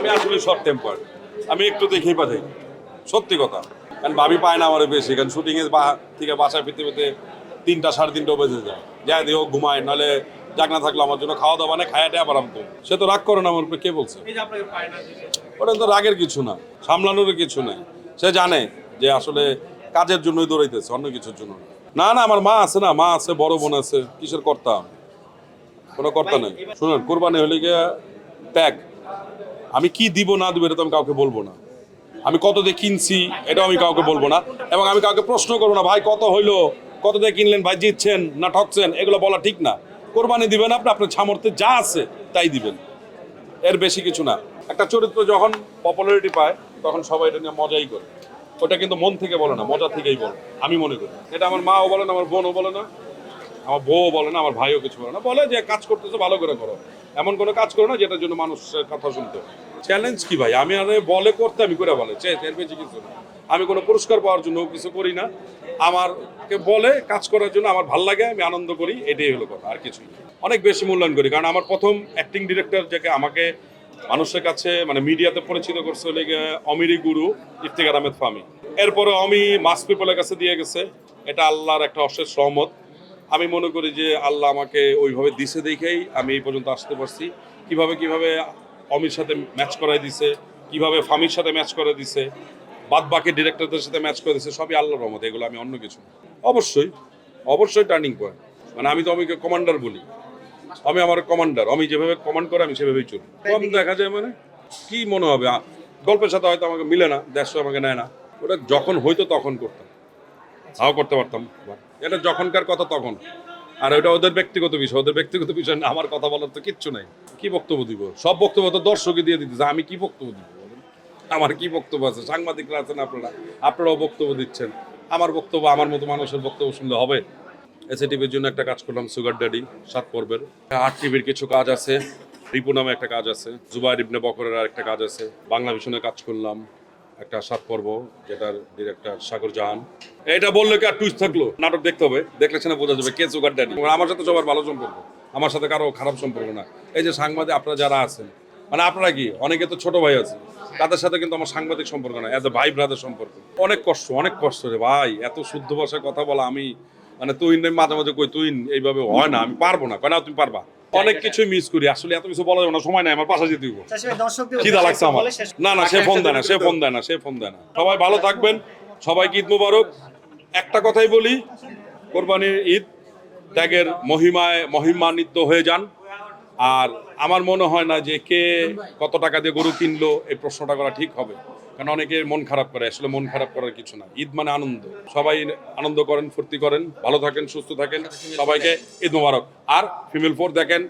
আমি আসলে short temper আমি একটু দেখেই পাঠাই সত্যি কথা। কারণ ভাবি পায় না আমার বেশি। কারণ শুটিং এর বা থেকে বাসায় ফিরতে ফিরতে তিনটা সাড়ে তিনটা বেজে যায়। যাই দিও ঘুমায়। নাহলে জাগনা থাকল আমার জন্য খাওয়া দাওয়া মানে খায়াটে আবার আমতো সে তো রাগ করে না আমার উপরে কে বলছে? ওটা তো রাগের কিছু না। সামলানোর কিছু নেই। সে জানে যে আসলে কাজের জন্যই দৌড়াইতেছে অন্য কিছুর জন্য না। না না আমার মা আছে না। মা আছে বড় বোন আছে। কিসের কর্তা? কোনো কর্তা নেই। শুনুন কোরবানি হলে গিয়ে প্যাক আমি কি দিব, না দিব, এটা তো আমি কাউকে বলব না। আমি কত দিয়ে কিনছি, এটাও আমি কাউকে বলব না। এবং আমি কাউকে প্রশ্ন করব না, ভাই, কত হইল? কত দিয়ে কিনলেন? ভাই, জিতছেন না ঠকছেন? এগুলো বলা ঠিক না। কোরবানি দিবেন আপনি, আপনার সামর্থ্যে যা আছে তাই দিবেন। এর বেশি কিছু না। একটা চরিত্র যখন পপুলারিটি পায়, তখন সবাই এটা নিয়ে মজাই করে। ওটা কিন্তু মন থেকে বলে না, মজা থেকেই বলে, আমি মনে করি। এটা আমার মাও বলে না, আমার বোনও বলে না। আমার বউ বলে না, আমার ভাইও কিছু বলে না। বলে যে, কাজ করতেছে, ভালো করে করো। এমন কোনো কাজ করো না যেটার জন্য মানুষের কথা শুনতে। চ্যালেঞ্জ কি ভাই? আমি আরে বলে করতে, আমি করে বলে। এর বেশি কিছু না। আমি কোনো পুরস্কার পাওয়ার জন্য কিছু করি না। আমারকে বলে কাজ করার জন্য আমার ভালো লাগে, আমি আনন্দ করি, এটাই হলো কথা, আর কিছুই অনেক বেশি মূল্যায়ন করি, কারণ আমার প্রথম অ্যাক্টিং ডিরেক্টর যাকে আমাকে মানুষের কাছে মানে মিডিয়াতে পরিচিত করছে হলে অমিরি গুরু ইফতিকার আহমেদ ফামি এরপরে অমি মাস পিপলের কাছে দিয়ে গেছে। এটা আল্লাহর একটা অশেষ সহমত আমি মনে করি যে আল্লাহ আমাকে ওইভাবে দিছে দেখেই আমি এই পর্যন্ত আসতে পারছি। কীভাবে কীভাবে অমির সাথে ম্যাচ করাই দিছে কীভাবে ফামির সাথে ম্যাচ করে দিছে বাদ বাকি ডিরেক্টরদের সাথে ম্যাচ করে দিছে সবই আল্লাহর রহমত এগুলো আমি অন্য কিছু অবশ্যই অবশ্যই টার্নিং পয়েন্ট মানে আমি তো অমিকে কমান্ডার বলি। আমি আমার কমান্ডার আমি যেভাবে কমান্ড করে আমি সেভাবেই চলি। কম দেখা যায় মানে? কি মনে হবে? গল্পের সাথে হয়তো আমাকে মিলে না দেড়শো আমাকে নেয় না। ওটা যখন হইতো তখন করতাম। তাও করতে পারতাম। এটা যখনকার কথা তখন। আর ওটা ওদের ব্যক্তিগত বিষয়। ওদের ব্যক্তিগত বিষয় না, আমার কথা বলার তো কিচ্ছু নাই। কি বক্তব্য দিব? সব বক্তব্য তো দর্শকই দিয়ে দিতেছে। আমি কি বক্তব্য দিব আমার কি বক্তব্য আছে? সাংবাদিকরা আছেন আপনারা। আপনারাও বক্তব্য দিচ্ছেন। আমার বক্তব্য, আমার মতো মানুষের বক্তব্য শুনলে হবে। এসএ টিভির জন্য একটা কাজ করলাম সুগার ড্যাডি সাত পর্বের। আট টিভির কিছু কাজ আছে। রিপু নামে একটা কাজ আছে। জুবাইর ইবনে বকরের আর একটা কাজ আছে। বাংলা ভীষণে কাজ করলাম। একটা সাত পর্ব, যেটার ডিরেক্টর সাগর জাহান। এটা বললে কি আর টুইস্ট থাকল? নাটক দেখতে হবে, দেখলে সেটা বোঝা যাবে কে সুগার ড্যাডি আমার সাথে সবার ভালো সম্পর্ক, আমার সাথে কারও খারাপ সম্পর্ক না। এই যে সাংবাদিক, আপনারা যারা আছেন মানে আপনারা কি, অনেকে তো ছোট ভাই আছে তাদের সাথে কিন্তু আমার সাংবাদিক সম্পর্ক না এত ভাই ব্রাদার সম্পর্ক। অনেক কষ্ট অনেক কষ্ট রে ভাই, এত শুদ্ধ ভাষায় কথা বলা আমি মানে তুই মাঝে মাঝে কই তুই এইভাবে হয় না, আমি পারব না। কয় না, তুমি পারবা? অনেক কিছু মিস করি। আসলে এত কিছু বলা যাবে না সময় নাই আমার পাশে যেতে দিব খিদা লাগছে আমার। না না সে ফোন দেয় না সে ফোন দেয় না সে ফোন দেয় না। সবাই ভালো থাকবেন সবাইকে ঈদ মুবারক। একটা কথাই বলি কোরবানির ঈদ ত্যাগের মহিমায় মহিমান্বিত হয়ে যান। আর আমার মনে হয় না যে কে কত টাকা দিয়ে গরু কিনলো, এই প্রশ্নটা করা ঠিক হবে। কারণ অনেকে মন খারাপ করে, আসলে মন খারাপ করার কিছু না ঈদ মানে আনন্দ। সবাই আনন্দ করেন, ফুর্তি করেন, ভালো থাকেন, সুস্থ থাকেন, সবাইকে ঈদ মোবারক। আর ফিমেল ফোর দেখেন